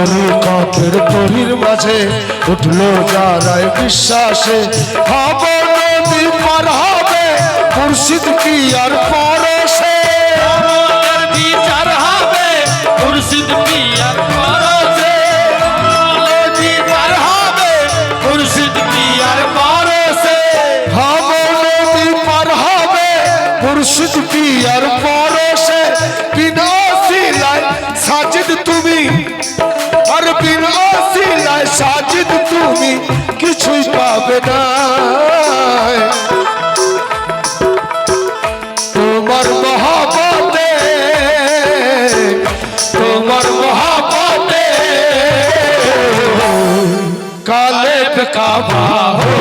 তরিকতের তরির মাঝে উঠল যারাই বিশ্বাসে হবে নদী পার হবে মুর্শিদ কি আর পরশে বিচার হবে নদী পার হবে মুর্শিদ কি আর পরশে হবে নদী পার হবে মুর্শিদ কি আর পরশে काबा हो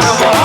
Come on.